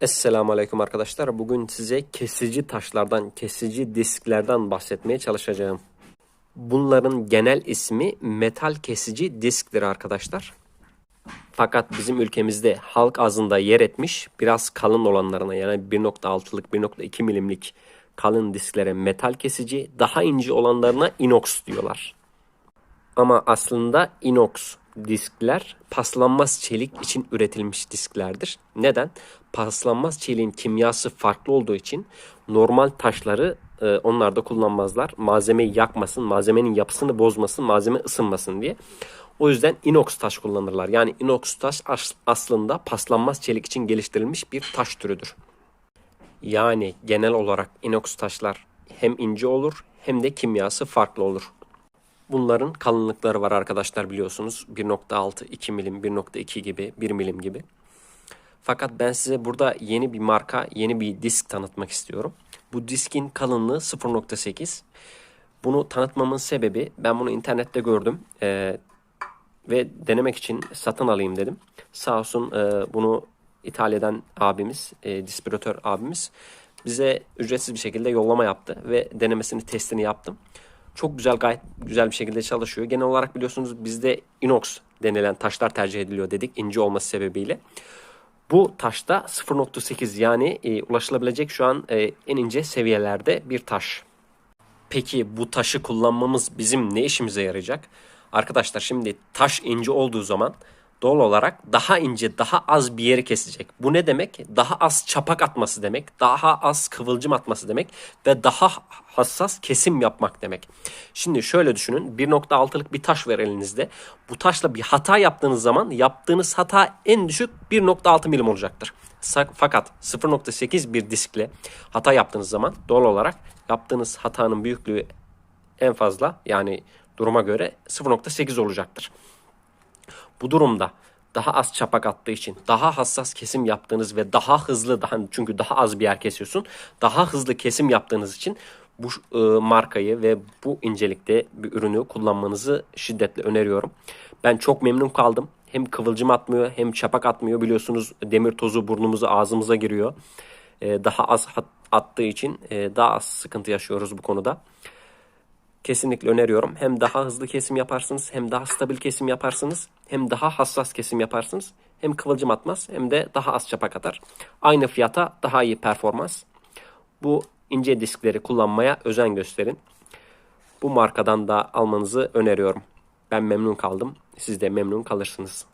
Esselamu Aleyküm arkadaşlar. Bugün size kesici taşlardan, kesici disklerden bahsetmeye çalışacağım. Bunların genel ismi metal kesici disktir arkadaşlar. Fakat bizim ülkemizde halk ağzında yer etmiş biraz kalın olanlarına yani 1.6'lık 1.2 milimlik kalın disklere metal kesici, daha ince olanlarına inox diyorlar. Ama aslında inox diskler paslanmaz çelik için üretilmiş disklerdir. Neden? Paslanmaz çeliğin kimyası farklı olduğu için normal taşları e, onlar da kullanmazlar. Malzemeyi yakmasın, malzemenin yapısını bozmasın, malzeme ısınmasın diye. O yüzden inox taş kullanırlar. Yani inox taş as- aslında paslanmaz çelik için geliştirilmiş bir taş türüdür. Yani genel olarak inox taşlar hem ince olur hem de kimyası farklı olur. Bunların kalınlıkları var arkadaşlar biliyorsunuz. 1.6, 2 milim, 1.2 gibi, 1 milim gibi. Fakat ben size burada yeni bir marka, yeni bir disk tanıtmak istiyorum. Bu diskin kalınlığı 0.8. Bunu tanıtmamın sebebi ben bunu internette gördüm. Ee, ve denemek için satın alayım dedim. Sağ olsun e, bunu İtalya'dan abimiz, e, distribütör abimiz bize ücretsiz bir şekilde yollama yaptı ve denemesini, testini yaptım. Çok güzel, gayet güzel bir şekilde çalışıyor. Genel olarak biliyorsunuz bizde inox denilen taşlar tercih ediliyor dedik ince olması sebebiyle. Bu taşta 0.8 yani e, ulaşılabilecek şu an e, en ince seviyelerde bir taş. Peki bu taşı kullanmamız bizim ne işimize yarayacak? Arkadaşlar şimdi taş ince olduğu zaman doğal olarak daha ince, daha az bir yeri kesecek. Bu ne demek? Daha az çapak atması demek, daha az kıvılcım atması demek ve daha hassas kesim yapmak demek. Şimdi şöyle düşünün. 1.6'lık bir taş var elinizde. Bu taşla bir hata yaptığınız zaman yaptığınız hata en düşük 1.6 milim olacaktır. Fakat 0.8 bir diskle hata yaptığınız zaman doğal olarak yaptığınız hatanın büyüklüğü en fazla yani duruma göre 0.8 olacaktır. Bu durumda daha az çapak attığı için daha hassas kesim yaptığınız ve daha hızlı daha çünkü daha az bir yer kesiyorsun. Daha hızlı kesim yaptığınız için bu e, markayı ve bu incelikte bir ürünü kullanmanızı şiddetle öneriyorum. Ben çok memnun kaldım. Hem kıvılcım atmıyor hem çapak atmıyor. Biliyorsunuz demir tozu burnumuza ağzımıza giriyor. E, daha az attığı için e, daha az sıkıntı yaşıyoruz bu konuda. Kesinlikle öneriyorum. Hem daha hızlı kesim yaparsınız, hem daha stabil kesim yaparsınız, hem daha hassas kesim yaparsınız. Hem kıvılcım atmaz, hem de daha az çapak atar. Aynı fiyata daha iyi performans. Bu ince diskleri kullanmaya özen gösterin. Bu markadan da almanızı öneriyorum. Ben memnun kaldım. Siz de memnun kalırsınız.